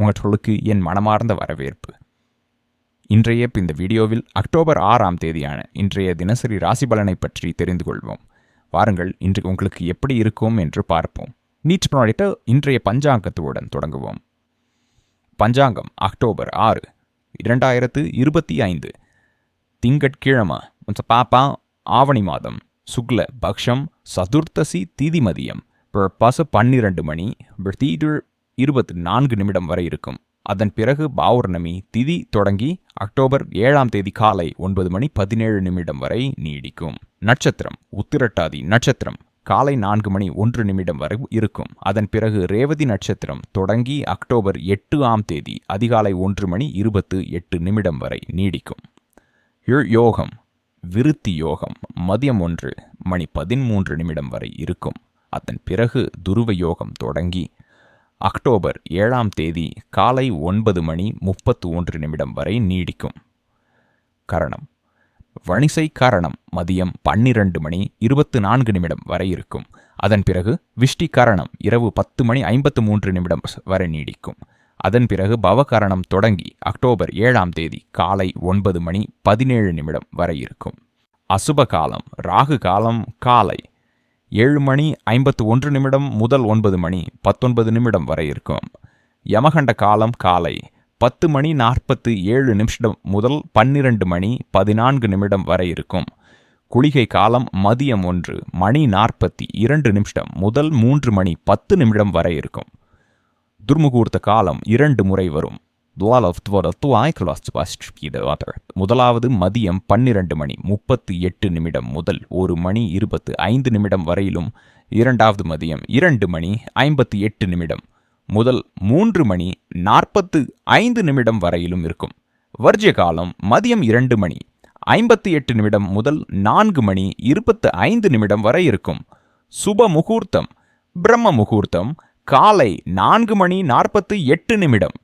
உங்களுக்கு என் மனமார்ந்த வரவேற்பு. இன்றைய இந்த வீடியோவில் அக்டோபர் ஆறாம் தேதியான இன்றைய தினசரி ராசி பலனை பற்றி தெரிந்து கொள்வோம். வாருங்கள் இன்று உங்களுக்கு எப்படி இருக்கும் என்று பார்ப்போம். நீட் ப்ராடக்ட் இன்றைய பஞ்சாங்கத்துடன் தொடங்குவோம். பஞ்சாங்கம் அக்டோபர் ஆறு இரண்டாயிரத்து இருபத்தி ஐந்து. திங்கட்கிழமை பாப்பா ஆவணி மாதம் சுக்ல பக்ஷம் சதுர்த்தசி திதி மதியம் பசு பன்னிரண்டு மணி தீடு இருபத்தி நான்கு நிமிடம் வரை இருக்கும். அதன் பிறகு பௌர்ணமி திதி தொடங்கி அக்டோபர் ஏழாம் தேதி காலை ஒன்பது மணி பதினேழு நிமிடம் வரை நீடிக்கும். நட்சத்திரம் உத்திரட்டாதி நட்சத்திரம் காலை நான்கு மணி ஒன்று நிமிடம் வரை இருக்கும். அதன் பிறகு ரேவதி நட்சத்திரம் தொடங்கி அக்டோபர் எட்டு ஆம் தேதி அதிகாலை ஒன்று மணி இருபத்து எட்டு நிமிடம் வரை நீடிக்கும். யோகம் விருத்தி யோகம் மதியம் ஒன்று மணி பதிமூன்று நிமிடம் வரை இருக்கும். அதன் பிறகு துருவ யோகம் தொடங்கி அக்டோபர் ஏழாம் தேதி காலை ஒன்பது மணி முப்பத்து ஒன்று நிமிடம் வரை நீடிக்கும். கரணம். வணிசை கரணம் மதியம் பன்னிரண்டு மணி இருபத்து நான்கு நிமிடம் வரை இருக்கும். அதன் பிறகு விஷ்டி கரணம் இரவு பத்து மணி ஐம்பத்து மூன்று நிமிடம் வரை நீடிக்கும். அதன் பிறகு பவகரணம் தொடங்கி அக்டோபர் ஏழாம் தேதி காலை ஒன்பது மணி பதினேழு நிமிடம் வரை இருக்கும். அசுப காலம் ராகு காலம் காலை ஏழு மணி ஐம்பத்து ஒன்று நிமிடம் முதல் ஒன்பது மணி பத்தொன்பது நிமிடம் வரை இருக்கும். யமகண்ட காலம் காலை பத்து மணி நாற்பத்து ஏழு நிமிஷம் முதல் பன்னிரண்டு மணி பதினான்கு நிமிடம் வரை இருக்கும். குளிகை காலம் மதியம் ஒன்று மணி நாற்பத்தி இரண்டு நிமிஷம் முதல் மூன்று மணி பத்து நிமிடம் வரை இருக்கும். துர்முகூர்த்த காலம் இரண்டு முறை வரும். முதலாவது மதியம் பன்னிரண்டு மணி முப்பத்தி எட்டு நிமிடம் முதல் ஒரு மணி இருபத்து ஐந்து நிமிடம் வரையிலும் இரண்டாவது மதியம் இரண்டு மணி ஐம்பத்தி எட்டு நிமிடம் முதல் மூன்று மணி நாற்பத்து ஐந்து நிமிடம் வரையிலும் இருக்கும். வர்ஜிய காலம் மதியம் இரண்டு மணி ஐம்பத்தி எட்டு நிமிடம் முதல் நான்கு மணி இருபத்து ஐந்து நிமிடம் வரை இருக்கும். சுப முகூர்த்தம் பிரம்ம முகூர்த்தம் காலை நான்கு மணி நாற்பத்து எட்டு நிமிடம்.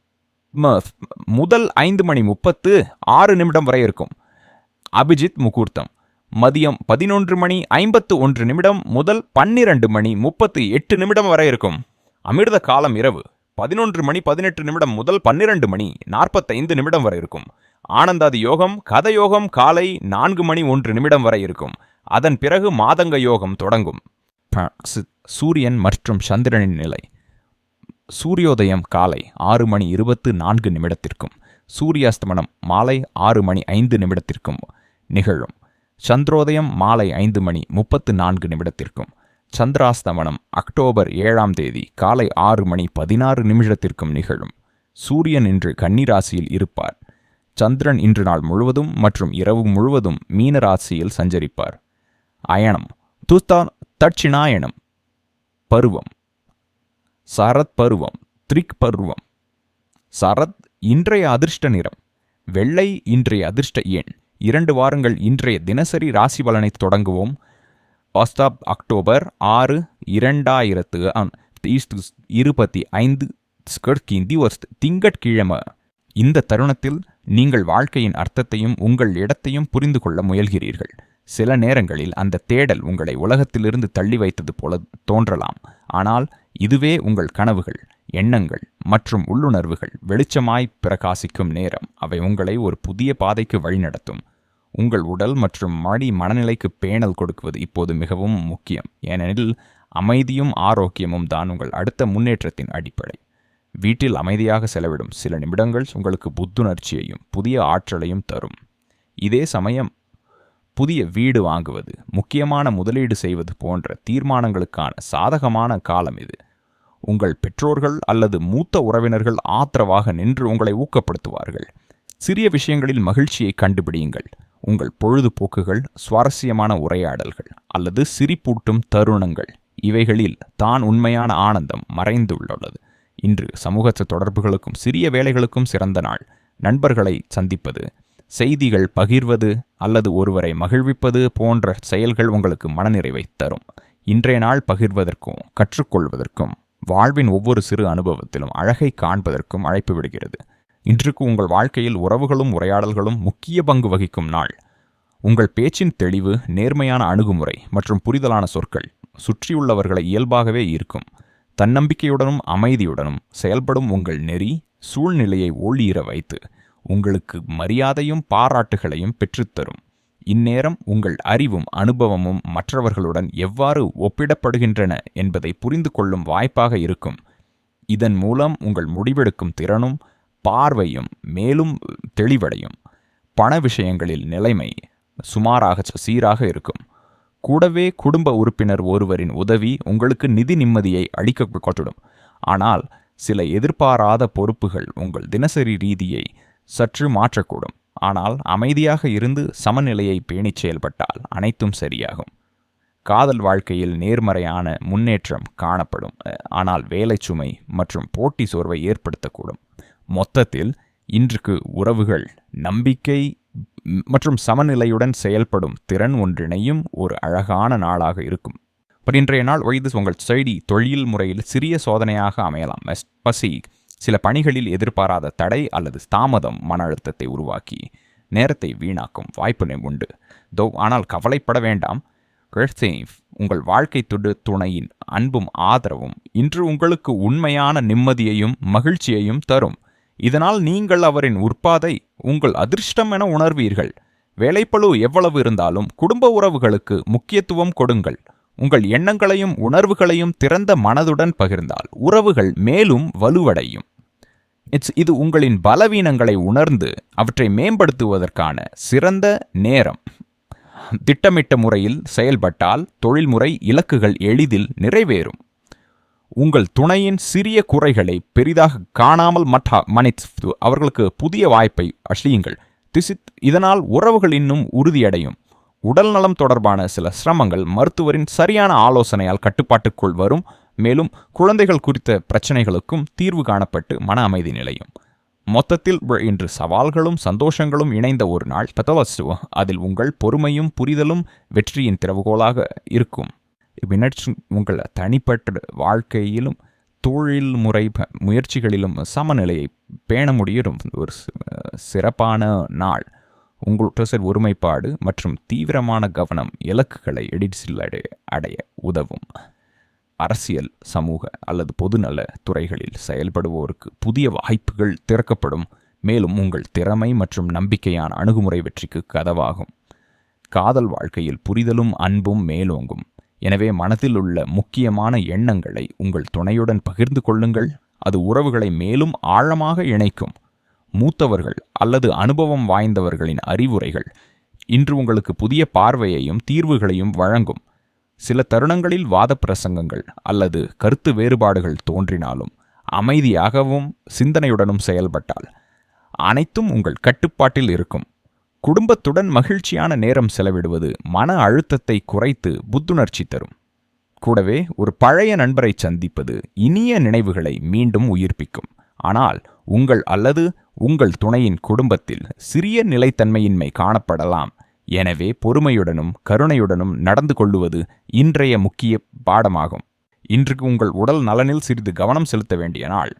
முதல் ஐந்து மணி முப்பத்து ஆறு நிமிடம் வரை இருக்கும். அபிஜித் முகூர்த்தம். மதியம் பதினொன்று மணி ஐம்பத்து ஒன்று நிமிடம் முதல் பன்னிரண்டு மணி முப்பத்து எட்டு நிமிடம் வரை இருக்கும். அமிர்த காலம் இரவு பதினொன்று மணி பதினெட்டு நிமிடம் முதல் பன்னிரண்டு மணி நாற்பத்தைந்து நிமிடம் வரை இருக்கும். ஆனந்தாதி யோகம் கதயோகம் காலை நான்கு மணி ஒன்று நிமிடம் வரை இருக்கும். அதன் பிறகு மாதங்க யோகம் தொடங்கும். சூரியன் மற்றும் சந்திரனின் நிலை. சூரியோதயம் காலை ஆறு மணி இருபத்து நான்கு நிமிடத்திற்கும் சூரியாஸ்தமனம் மாலை ஆறு மணி ஐந்து நிமிடத்திற்கும் நிகழும். சந்திரோதயம் மாலை ஐந்து மணி முப்பத்து நான்கு நிமிடத்திற்கும் சந்திராஸ்தமனம் அக்டோபர் ஏழாம் தேதி காலை ஆறு மணி பதினாறு நிமிடத்திற்கும் நிகழும். சூரியன் இன்று கன்னிராசியில் இருப்பார். சந்திரன் இன்று நாள் முழுவதும் மற்றும் இரவு முழுவதும் மீனராசியில் சஞ்சரிப்பார். அயனம் துஸ்தான் தட்சிணாயணம் பருவம். சரத் பருவம் த்ரிக் பருவம். சரத் இன்றைய அதிர்ஷ்ட நிறம் வெள்ளை இன்றைய அதிர்ஷ்ட எண். இரண்டு வாரங்கள் இன்றைய தினசரி ராசி பலனை தொடங்குவோம். வாஸ்தாப் அக்டோபர் ஆறு இரண்டாயிரத்து இருபத்தி ஐந்து ஸ்கர்கிந்தி ஒரு திங்கட்கிழமை. இந்த தருணத்தில் நீங்கள் வாழ்க்கையின் அர்த்தத்தையும் உங்கள் இடத்தையும் புரிந்து கொள்ள முயல்கிறீர்கள். சில நேரங்களில் அந்த தேடல் உங்களை உலகத்திலிருந்து தள்ளி வைத்தது போல தோன்றலாம். ஆனால் இதுவே உங்கள் கனவுகள் எண்ணங்கள் மற்றும் உள்ளுணர்வுகள் வெளிச்சமாய் பிரகாசிக்கும் நேரம். அவை உங்களை ஒரு புதிய பாதைக்கு வழிநடத்தும் உங்கள் உடல் மற்றும் மடி மனநிலைக்கு பேணல் கொடுக்குவது இப்போது மிகவும் முக்கியம். ஏனெனில் அமைதியும் ஆரோக்கியமும் தான் உங்கள் அடுத்த முன்னேற்றத்தின் அடிப்படை. வீட்டில் அமைதியாக செலவிடும் சில நிமிடங்கள் உங்களுக்கு புத்துணர்ச்சியையும் புதிய ஆற்றலையும் தரும். இதே சமயம் புதிய வீடு வாங்குவது முக்கியமான முதலீடு செய்வது போன்ற தீர்மானங்களுக்கான சாதகமான காலம் இது. உங்கள் பெற்றோர்கள் அல்லது மூத்த உறவினர்கள் ஆத்திரவாக நின்று உங்களை ஊக்கப்படுத்துவார்கள். சிறிய விஷயங்களில் மகிழ்ச்சியை கண்டுபிடியுங்கள். உங்கள் பொழுதுபோக்குகள் சுவாரஸ்யமான உரையாடல்கள் அல்லது சிரிப்பூட்டும் தருணங்கள் இவைகளில் தான் உண்மையான ஆனந்தம் மறைந்துள்ளது. இன்று சமூக தொடர்புகளுக்கும் சிறிய வேலைகளுக்கும் சிறந்த நாள். நண்பர்களை சந்திப்பது செய்திகள் பகிர்வது அல்லது ஒருவரை மகிழ்விப்பது போன்ற செயல்கள் உங்களுக்கு மனநிறைவை தரும். இன்றைய நாள் பகிர்வதற்கும் கற்றுக்கொள்வதற்கும் வாழ்வின் ஒவ்வொரு சிறு அனுபவத்திலும் அழகை காண்பதற்கும் அழைப்பு விடுகிறது. இன்றுக்கு உங்கள் வாழ்க்கையில் உறவுகளும் உரையாடல்களும் முக்கிய பங்கு வகிக்கும் நாள். உங்கள் பேச்சின் தெளிவு நேர்மையான அணுகுமுறை மற்றும் புரிதலான சொற்கள் சுற்றியுள்ளவர்களை இயல்பாகவே இருக்கும் தன்னம்பிக்கையுடனும் அமைதியுடனும் செயல்படும் உங்கள் நெறி சூழ்நிலையை ஒளியிற வைத்து உங்களுக்கு மரியாதையும் பாராட்டுகளையும் பெற்றுத்தரும் இந்நேரம் உங்கள் அறிவும் அனுபவமும் மற்றவர்களுடன் எவ்வாறு ஒப்பிடப்படுகின்றன என்பதை புரிந்து கொள்ளும் வாய்ப்பாக இருக்கும் இதன் மூலம் உங்கள் முடிவெடுக்கும் திறனும் பார்வையும் மேலும் தெளிவடையும் பண விஷயங்களில் நிலைமை சுமாராக சீராக இருக்கும் கூடவே குடும்ப உறுப்பினர் ஒருவரின் உதவி உங்களுக்கு நிதி நிம்மதியை அளிக்க கொட்டுடும் ஆனால் சில எதிர்பாராத பொறுப்புகள் உங்கள் தினசரி ரீதியை சற்று மாற்றக்கூடும். ஆனால் அமைதியாக இருந்து சமநிலையை பேணிச் செயல்பட்டால் அனைத்தும் சரியாகும். காதல் வாழ்க்கையில் நேர்மறையான முன்னேற்றம் காணப்படும். ஆனால் வேலை சுமை மற்றும் போட்டி சோர்வை ஏற்படுத்தக்கூடும். மொத்தத்தில் இன்றுக்கு உறவுகள் நம்பிக்கை மற்றும் சமநிலையுடன் செயல்படும் திறன் ஒன்றிணையும் ஒரு அழகான நாளாக இருக்கும். பட் இன்றைய நாள் ஒய்து உங்கள் செய்தி தொழில் முறையில் சிறிய சோதனையாக அமையலாம். பசி சில பணிகளில் எதிர்பாராத தடை அல்லது தாமதம் மன அழுத்தத்தை உருவாக்கி நேரத்தை வீணாக்கும் வாய்ப்பு உண்டு. தோ ஆனால் கவலைப்பட வேண்டாம். கிழசேவ் உங்கள் வாழ்க்கை துடு துணையின் அன்பும் ஆதரவும் இன்று உங்களுக்கு உண்மையான நிம்மதியையும் மகிழ்ச்சியையும் தரும். இதனால் நீங்கள் அவரின் உற்பாதை உங்கள் அதிர்ஷ்டம் என உணர்வீர்கள். வேலைப்பழு எவ்வளவு இருந்தாலும் குடும்ப உறவுகளுக்கு முக்கியத்துவம் கொடுங்கள். உங்கள் எண்ணங்களையும் உணர்வுகளையும் திறந்த மனதுடன் பகிர்ந்தால் உறவுகள் மேலும் வலுவடையும். இட்ஸ் இது உங்களின் பலவீனங்களை உணர்ந்து அவற்றை மேம்படுத்துவதற்கான சிறந்த நேரம். திட்டமிட்ட முறையில் செயல்பட்டால் தொழில்முறை இலக்குகள் எளிதில் நிறைவேறும். உங்கள் துணையின் சிறிய குறைகளை பெரிதாக காணாமல் மற்ற மனித்து அவர்களுக்கு புதிய வாய்ப்பை அழியுங்கள் திசித் இதனால் உறவுகள் இன்னும் உறுதியடையும். உடல் நலம் தொடர்பான சில சிரமங்கள் மருத்துவரின் சரியான ஆலோசனையால் கட்டுப்பாட்டுக்குள் வரும். மேலும் குழந்தைகள் குறித்த பிரச்சனைகளுக்கும் தீர்வு காணப்பட்டு மன அமைதி நிலையும். மொத்தத்தில் இன்று சவால்களும் சந்தோஷங்களும் இணைந்த ஒரு நாள் பெத்தவஸ்து அதில் உங்கள் பொறுமையும் புரிதலும் வெற்றியின் திறவுகோலாக இருக்கும். பின்னற்று உங்கள் தனிப்பட்ட வாழ்க்கையிலும் தொழில் முறை முயற்சிகளிலும் சமநிலையை பேண முடியும். ஒரு சிறப்பான நாள். உங்கள் ஒருமைப்பாடு மற்றும் தீவிரமான கவனம் இலக்குகளை எடிட்ஸில் அடைய உதவும். அரசியல் சமூக அல்லது பொதுநல துறைகளில் செயல்படுவோருக்கு புதிய வாய்ப்புகள் திறக்கப்படும். மேலும் உங்கள் திறமை மற்றும் நம்பிக்கையான அணுகுமுறை வெற்றிக்கு கதவாகும். காதல் வாழ்க்கையில் புரிதலும் அன்பும் மேலோங்கும். எனவே மனதில் உள்ள முக்கியமான எண்ணங்களை உங்கள் துணையுடன் பகிர்ந்து கொள்ளுங்கள். அது உறவுகளை மேலும் ஆழமாக இணைக்கும். மூத்தவர்கள் அல்லது அனுபவம் வாய்ந்தவர்களின் அறிவுரைகள் இன்று உங்களுக்கு புதிய பார்வையையும் தீர்வுகளையும் வழங்கும். சில தருணங்களில் வாத பிரசங்கங்கள் அல்லது கருத்து வேறுபாடுகள் தோன்றினாலும் அமைதியாகவும் சிந்தனையுடனும் செயல்பட்டால் அனைத்தும் உங்கள் கட்டுப்பாட்டில் இருக்கும். குடும்பத்துடன் மகிழ்ச்சியான நேரம் செலவிடுவது மன அழுத்தத்தை குறைத்து புத்துணர்ச்சி தரும். கூடவே ஒரு பழைய நண்பரை சந்திப்பது இனிய நினைவுகளை மீண்டும் உயிர்ப்பிக்கும். ஆனால் உங்கள் அல்லது உங்கள் துணையின் குடும்பத்தில் சிறிய நிலைத்தன்மையின்மை காணப்படலாம். எனவே பொறுமையுடனும் கருணையுடனும் நடந்து கொள்ளுவது இன்றைய முக்கிய பாடமாகும். இன்றுக்கு உங்கள் உடல் நலனில் சிறிது கவனம் செலுத்த வேண்டிய நாள்.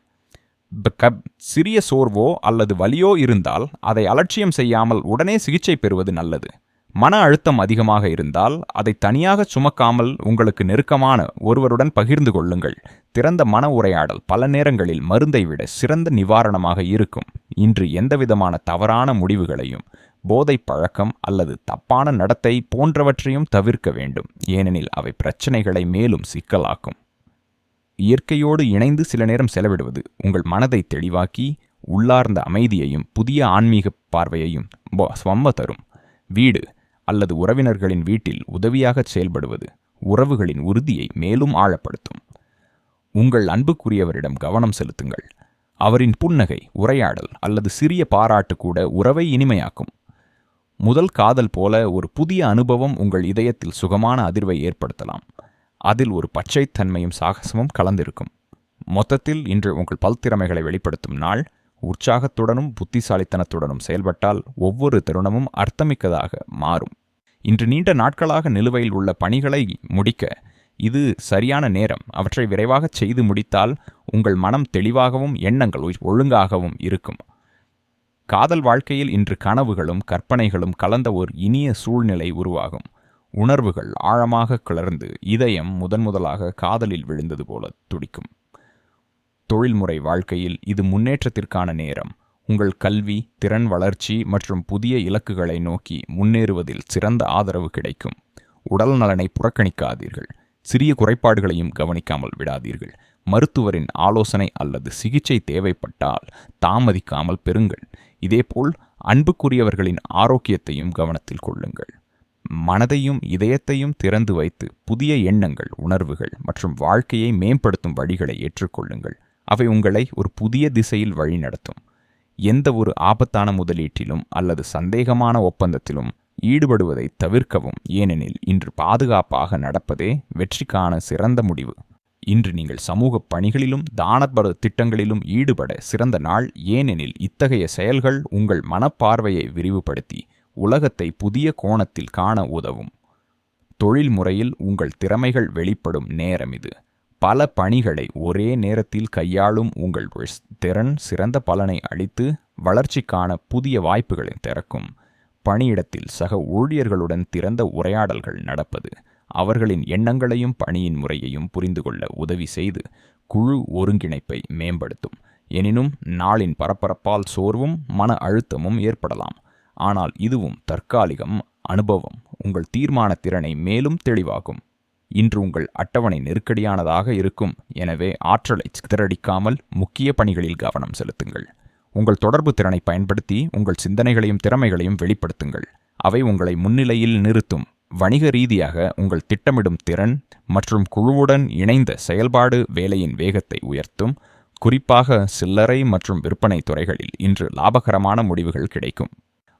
சிறிய சோர்வோ அல்லது வலியோ இருந்தால் அதை அலட்சியம் செய்யாமல் உடனே சிகிச்சை பெறுவது நல்லது. மன அழுத்தம் அதிகமாக இருந்தால் அதை தனியாக சுமக்காமல் உங்களுக்கு நெருக்கமான ஒருவருடன் பகிர்ந்து கொள்ளுங்கள். திறந்த மன உரையாடல் பல நேரங்களில் மருந்தை விட சிறந்த நிவாரணமாக இருக்கும். இன்று எந்தவிதமான தவறான முடிவுகளையும் போதை பழக்கம் அல்லது தப்பான நடத்தை போன்றவற்றையும் தவிர்க்க வேண்டும். ஏனெனில் அவை பிரச்சனைகளை மேலும் சிக்கலாக்கும். இயற்கையோடு இணைந்து சில நேரம் செலவிடுவது உங்கள் மனதை தெளிவாக்கி உள்ளார்ந்த அமைதியையும் புதிய ஆன்மீக பார்வையையும் ஸ்வம்ம தரும் வீடு அல்லது உறவினர்களின் வீட்டில் உதவியாக செயல்படுவது உறவுகளின் உறுதியை மேலும் ஆழப்படுத்தும். உங்கள் அன்புக்குரியவரிடம் கவனம் செலுத்துங்கள். அவரின் புன்னகை உரையாடல் அல்லது சிறிய பாராட்டு கூட உறவை இனிமையாக்கும். முதல் காதல் போல ஒரு புதிய அனுபவம் உங்கள் இதயத்தில் சுகமான அதிர்வை ஏற்படுத்தலாம். அதில் ஒரு பச்சைத்தன்மையும் சாகசமும் கலந்திருக்கும். மொத்தத்தில் இன்று உங்கள் பல்திறமைகளை வெளிப்படுத்தும் நாள். உற்சாகத்துடனும் புத்திசாலித்தனத்துடனும் செயல்பட்டால் ஒவ்வொரு தருணமும் அர்த்தமிக்கதாக மாறும். இன்று நீண்ட நாட்களாக நிலுவையில் உள்ள பணிகளை முடிக்க இது சரியான நேரம். அவற்றை விரைவாகச் செய்து முடித்தால் உங்கள் மனம் தெளிவாகவும் எண்ணங்கள் ஒழுங்காகவும் இருக்கும். காதல் வாழ்க்கையில் இன்று கனவுகளும் கற்பனைகளும் கலந்த ஒரு இனிய சூழ்நிலை உருவாகும். உணர்வுகள் ஆழமாக கிளர்ந்து இதயம் முதன் முதலாக காதலில் விழுந்தது போல துடிக்கும். தொழில்முறை வாழ்க்கையில் இது முன்னேற்றத்திற்கான நேரம். உங்கள் கல்வி திறன் வளர்ச்சி மற்றும் புதிய இலக்குகளை நோக்கி முன்னேறுவதில் சிறந்த ஆதரவு கிடைக்கும். உடல் நலனை புறக்கணிக்காதீர்கள். சிறிய குறைபாடுகளையும் கவனிக்காமல் விடாதீர்கள். மருத்துவரின் ஆலோசனை அல்லது சிகிச்சை தேவைப்பட்டால் தாமதிக்காமல் பெறுங்கள். இதேபோல் அன்புக்குரியவர்களின் ஆரோக்கியத்தையும் கவனத்தில் கொள்ளுங்கள். மனதையும் இதயத்தையும் திறந்து வைத்து புதிய எண்ணங்கள் உணர்வுகள் மற்றும் வாழ்க்கையை மேம்படுத்தும் வழிகளை ஏற்றுக்கொள்ளுங்கள். அவை உங்களை ஒரு புதிய திசையில் வழிநடத்தும் எந்த ஒரு ஆபத்தான முதலீட்டிலும் அல்லது சந்தேகமான ஒப்பந்தத்திலும் ஈடுபடுவதை தவிர்க்கவும். ஏனெனில் இன்று பாதுகாப்பாக நடப்பதே வெற்றிக்கான சிறந்த முடிவு. இன்று நீங்கள் சமூக பணிகளிலும் தானபர திட்டங்களிலும் ஈடுபட சிறந்த நாள். ஏனெனில் இத்தகைய செயல்கள் உங்கள் மனப்பார்வையை விரிவுபடுத்தி உலகத்தை புதிய கோணத்தில் காண உதவும். தொழில் முறையில் உங்கள் திறமைகள் வெளிப்படும் நேரம் இது. பல பணிகளை ஒரே நேரத்தில் கையாளும் உங்கள் திறன் சிறந்த பலனை அளித்து வளர்ச்சிக்கான புதிய வாய்ப்புகளை திறக்கும். பணியிடத்தில் சக ஊழியர்களுடன் திறந்த உரையாடல்கள் நடப்பது அவர்களின் எண்ணங்களையும் பணியின் முறையையும் புரிந்து கொள்ள உதவி செய்து குழு ஒருங்கிணைப்பை மேம்படுத்தும். எனினும் நாளின் பரபரப்பால் சோர்வும் மன அழுத்தமும் ஏற்படலாம். ஆனால் இதுவும் தற்காலிகம் அனுபவம். உங்கள் தீர்மான திறனை மேலும் தெளிவாகும் இன்று உங்கள் அட்டவணை நெருக்கடியானதாக இருக்கும். எனவே ஆற்றலை சிதறடிக்காமல் முக்கிய பணிகளில் கவனம் செலுத்துங்கள். உங்கள் தொடர்பு திறனை பயன்படுத்தி உங்கள் சிந்தனைகளையும் திறமைகளையும் வெளிப்படுத்துங்கள். அவை உங்களை முன்னிலையில் நிறுத்தும். வணிக ரீதியாக உங்கள் திட்டமிடும் திறன் மற்றும் குழுவுடன் இணைந்த செயல்பாடு வேலையின் வேகத்தை உயர்த்தும். குறிப்பாக சில்லறை மற்றும் விற்பனை துறைகளில் இன்று லாபகரமான முடிவுகள் கிடைக்கும்.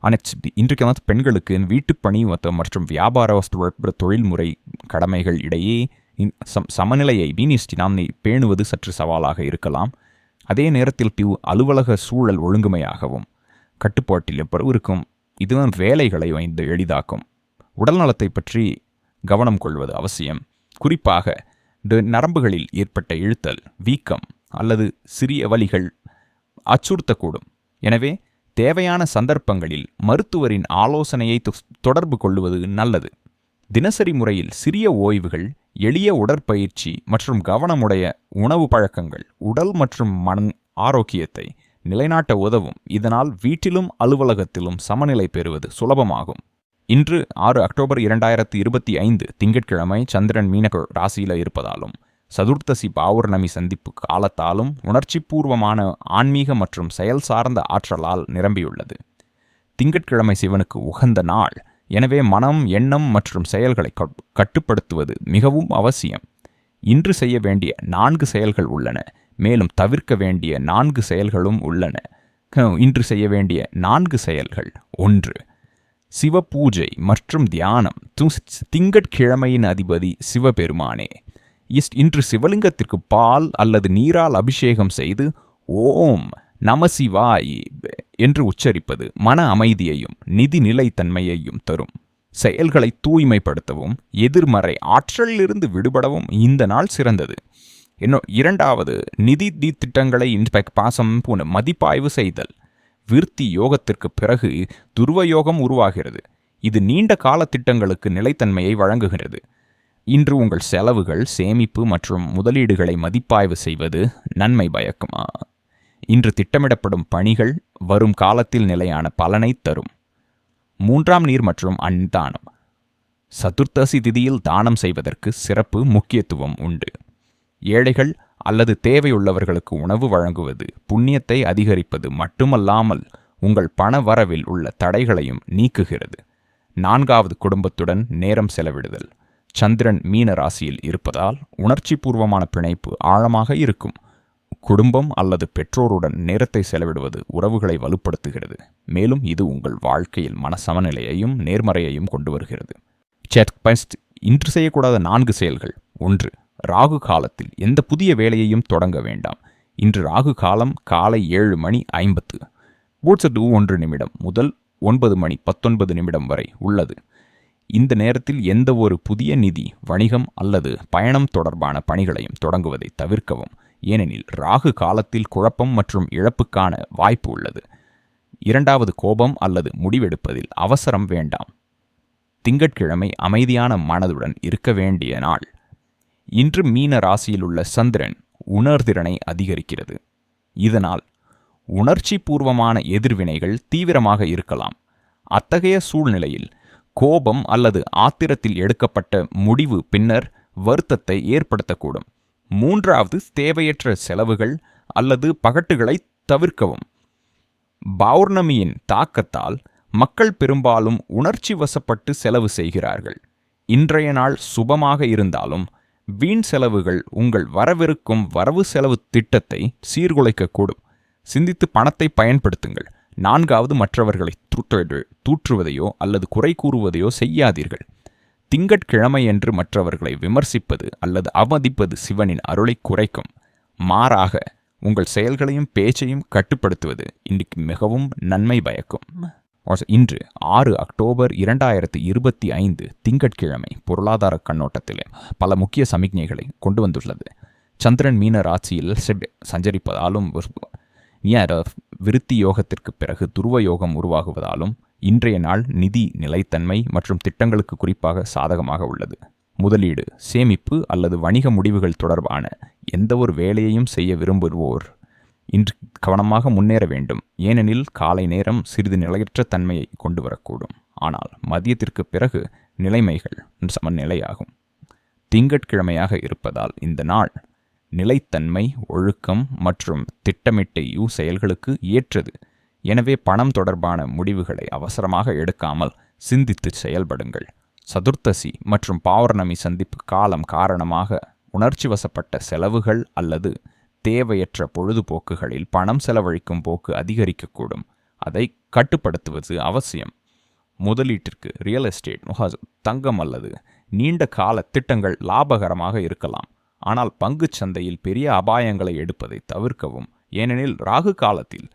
அனைத்து இன்றைக்கு பெண்களுக்கு வீட்டுப்பணி மற்றும் வியாபார வஸ்து தொழில்முறை கடமைகள் இடையே சமநிலையை வீனிஸ்டி பேணுவது சற்று சவாலாக இருக்கலாம். அதே நேரத்தில் டியூ அலுவலக சூழல் ஒழுங்குமையாகவும் கட்டுப்பாட்டில் எப்போ இருக்கும். இதுதான் வேலைகளை வைந்து எளிதாக்கும். உடல்நலத்தை பற்றி கவனம் கொள்வது அவசியம். குறிப்பாக நரம்புகளில் ஏற்பட்ட இழுத்தல் வீக்கம் அல்லது சிறிய வலிகள் அச்சுறுத்தக்கூடும். எனவே தேவையான சந்தர்ப்பங்களில் மருத்துவரின் ஆலோசனையை தொடர்பு கொள்வது நல்லது. தினசரி முறையில் சிறிய ஓய்வுகள் எளிய உடற்பயிற்சி மற்றும் கவனமுடைய உணவு பழக்கங்கள் உடல் மற்றும் மன ஆரோக்கியத்தை நிலைநாட்ட உதவும். இதனால் வீட்டிலும் அலுவலகத்திலும் சமநிலை பெறுவது சுலபமாகும். இன்று ஆறு அக்டோபர் இரண்டாயிரத்தி இருபத்தி ஐந்து திங்கட்கிழமை சந்திரன் மீனக ராசியில இருப்பதாலும் சதுர்த்தசி பௌர்ணமி சந்திப்பு காலத்தாலும் உணர்ச்சிபூர்வமான ஆன்மீக மற்றும் செயல் சார்ந்த ஆற்றலால் நிரம்பியுள்ளது. திங்கட்கிழமை சிவனுக்கு உகந்த நாள். எனவே மனம் எண்ணம் மற்றும் செயல்களை கட்டுப்படுத்துவது மிகவும் அவசியம். இன்று செய்ய வேண்டிய நான்கு செயல்கள் உள்ளன. மேலும் தவிர்க்க வேண்டிய நான்கு செயல்களும் உள்ளன. இன்று செய்ய வேண்டிய நான்கு செயல்கள். ஒன்று சிவ பூஜை மற்றும் தியானம். திங்கட்கிழமையின் அதிபதி சிவபெருமானே. இன்று சிவலிங்கத்திற்கு பால் அல்லது நீரால் அபிஷேகம் செய்து ஓம் நமசிவாய் என்று உச்சரிப்பது மன அமைதியையும் நிதி நிலைத்தன்மையையும் தரும். செயல்களை தூய்மைப்படுத்தவும் எதிர்மறை ஆற்றலிலிருந்து விடுபடவும் இந்த நாள் சிறந்தது. இன்னும் இரண்டாவது நிதி திட்டங்களை பாசம் போன மதிப்பாய்வு செய்தல். விருத்தி யோகத்திற்கு பிறகு துருவ யோகம் உருவாகிறது. இது நீண்ட கால திட்டங்களுக்கு நிலைத்தன்மையை வழங்குகிறது இன்று உங்கள் செலவுகள் சேமிப்பு மற்றும் முதலீடுகளை மதிப்பாய்வு செய்வது நன்மை பயக்குமா? இன்று திட்டமிடப்படும் பணிகள் வரும் காலத்தில் நிலையான பலனை தரும். மூன்றாம் நீர் மற்றும் அன்தானம் சதுர்த்தசி திதியில் தானம் செய்வதற்கு சிறப்பு முக்கியத்துவம் உண்டு. ஏழைகள் அல்லது தேவையுள்ளவர்களுக்கு உணவு வழங்குவது புண்ணியத்தை அதிகரிப்பது மட்டுமல்லாமல் உங்கள் பண வரவில் உள்ள தடைகளையும் நீக்குகிறது. நான்காவது குடும்பத்துடன் நேரம் செலவிடுதல். சந்திரன் மீன ராசியில் இருப்பதால் உணர்ச்சி பூர்வமான பிணைப்பு ஆழமாக இருக்கும். குடும்பம் அல்லது பெற்றோருடன் நேரத்தை செலவிடுவது உறவுகளை வலுப்படுத்துகிறது. மேலும் இது உங்கள் வாழ்க்கையில் மன சமநிலையையும் நேர்மறையையும் கொண்டு வருகிறது. இன்று செய்யக்கூடாத நான்கு செயல்கள். ஒன்று ராகு காலத்தில் எந்த புதிய வேலையையும் தொடங்க வேண்டாம். இன்று ராகு காலம் காலை ஏழு மணி ஐம்பத்து. டூ ஒன்று நிமிடம் முதல் ஒன்பது மணி பத்தொன்பது நிமிடம் வரை உள்ளது. இந்த நேரத்தில் எந்த ஒரு புதிய நிதி வணிகம் அல்லது பயணம் தொடர்பான பணிகளையும் தொடங்குவதை தவிர்க்கவும். ஏனெனில் ராகு காலத்தில் குழப்பம் மற்றும் இழப்புக்கான வாய்ப்பு உள்ளது. இரண்டாவது கோபம் அல்லது முடிவெடுப்பதில் அவசரம் வேண்டாம். திங்கட்கிழமை அமைதியான மனதுடன் இருக்க வேண்டிய நாள். இன்று மீன ராசியில் உள்ள சந்திரன் உணர்திறனை அதிகரிக்கிறது. இதனால் உணர்ச்சி பூர்வமான எதிர்வினைகள் தீவிரமாக இருக்கலாம். அத்தகைய சூழ்நிலையில் கோபம் அல்லது ஆத்திரத்தில் எடுக்கப்பட்ட முடிவு பின்னர் வருத்தத்தை ஏற்படுத்தக்கூடும். மூன்றாவது தேவையற்ற செலவுகள் அல்லது பகட்டுகளை தவிர்க்கவும். பௌர்ணமியின் தாக்கத்தால் மக்கள் பெரும்பாலும் உணர்ச்சி வசப்பட்டு செலவு செய்கிறார்கள். இன்றைய நாள் சுபமாக இருந்தாலும் வீண் செலவுகள் உங்கள் வரவிருக்கும் வரவு செலவு திட்டத்தை சீர்குலைக்கக்கூடும். சிந்தித்து பணத்தை பயன்படுத்துங்கள். நான்காவது மற்றவர்களை தூற்று தூற்றுவதையோ அல்லது குறை கூறுவதையோ செய்யாதீர்கள். திங்கட்கிழமையன்று மற்றவர்களை விமர்சிப்பது அல்லது அவமதிப்பது சிவனின் அருளை குறைக்கும். மாறாக உங்கள் செயல்களையும் பேச்சையும் கட்டுப்படுத்துவது இன்றைக்கு மிகவும் நன்மை பயக்கும். இன்று ஆறு அக்டோபர் இரண்டாயிரத்தி இருபத்தி ஐந்து திங்கட்கிழமை பொருளாதார கண்ணோட்டத்திலே பல முக்கிய சமிக்ஞைகளை கொண்டு வந்துள்ளது. சந்திரன் மீன ராசியில் சஞ்சரிப்பதாலும் விருத்தி யோகத்திற்கு பிறகு துருவ யோகம் உருவாகுவதாலும் இன்றைய நாள் நிதி நிலைத்தன்மை மற்றும் திட்டங்களுக்கு குறிப்பாக சாதகமாக உள்ளது. முதலீடு சேமிப்பு அல்லது வணிக முடிவுகள் தொடர்பான எந்த ஒரு வேலையையும் செய்ய விரும்புவோர் இன்று கவனமாக முன்னேற வேண்டும். ஏனெனில் காலை நேரம் சிறிது நிலையற்ற தன்மையை கொண்டு வரக்கூடும் ஆனால் மதியத்திற்கு பிறகு நிலைமைகள் சமநிலையாகும். திங்கட்கிழமையாக இருப்பதால் இந்த நாள் நிலைத்தன்மை ஒழுக்கம் மற்றும் திட்டமிட்ட யூ செயல்களுக்கு ஏற்றது. எனவே பணம் தொடர்பான முடிவுகளை அவசரமாக எடுக்காமல் சிந்தித்து செயல்படுங்கள். சதுர்த்தசி மற்றும் பௌர்ணமி சந்திப்பு காலம் காரணமாக உணர்ச்சி வசப்பட்ட செலவுகள் அல்லது தேவையற்ற பொழுதுபோக்குகளில் பணம் செலவழிக்கும் போக்கு அதிகரிக்கக்கூடும். அதை கட்டுப்படுத்துவது அவசியம். முதலீட்டிற்கு ரியல் எஸ்டேட் தங்கம் அல்லது நீண்ட கால திட்டங்கள் லாபகரமாக இருக்கலாம். ஆனால் பங்குச் சந்தையில் பெரிய அபாயங்களை எடுப்பதை தவிர்க்கவும். ஏனெனில் ராகு காலத்தில்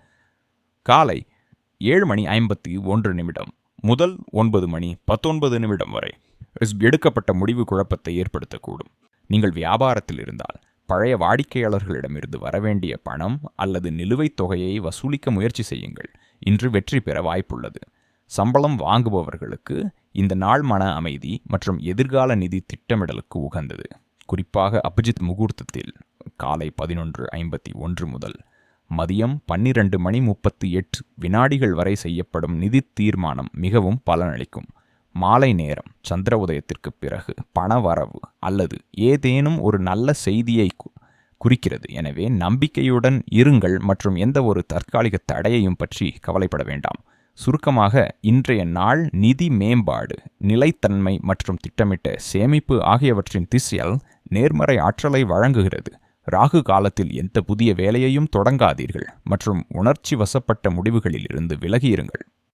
காலை ஏழு மணி ஐம்பத்தி ஒன்று நிமிடம் முதல் ஒன்பது மணி பத்தொன்பது நிமிடம் வரை எடுக்கப்பட்ட முடிவு குழப்பத்தை ஏற்படுத்தக்கூடும். நீங்கள் வியாபாரத்தில் இருந்தால் பழைய வாடிக்கையாளர்களிடமிருந்து வரவேண்டிய பணம் அல்லது நிலுவைத் தொகையை வசூலிக்க முயற்சி செய்யுங்கள். இன்று வெற்றி பெற வாய்ப்புள்ளது. சம்பளம் வாங்குபவர்களுக்கு இந்த நாள் மன அமைதி மற்றும் எதிர்கால நிதி திட்டமிடலுக்கு உகந்தது. குறிப்பாக அபிஜித் முகூர்த்தத்தில் காலை பதினொன்று ஐம்பத்தி ஒன்று முதல் மதியம் பன்னிரண்டு மணி முப்பத்தி எட்டு வினாடிகள் வரை செய்யப்படும் நிதி தீர்மானம் மிகவும் பலனளிக்கும். மாலை நேரம் சந்திர உதயத்திற்கு பிறகு பணவரவு அல்லது ஏதேனும் ஒரு நல்ல செய்தியை குறிக்கிறது. எனவே நம்பிக்கையுடன் இருங்கள் மற்றும் எந்த ஒரு தற்காலிக தடையையும் பற்றி கவலைப்பட வேண்டாம். சுருக்கமாக இன்றைய நாள் நிதி மேம்பாடு நிலைத்தன்மை மற்றும் திட்டமிட்ட சேமிப்பு ஆகியவற்றின் திசையல் நேர்மறை ஆற்றலை வழங்குகிறது. ராகு காலத்தில் எந்த புதிய வேலையையும் தொடங்காதீர்கள் மற்றும் உணர்ச்சி வசப்பட்ட முடிவுகளில் இருந்து விலகியிருங்கள்.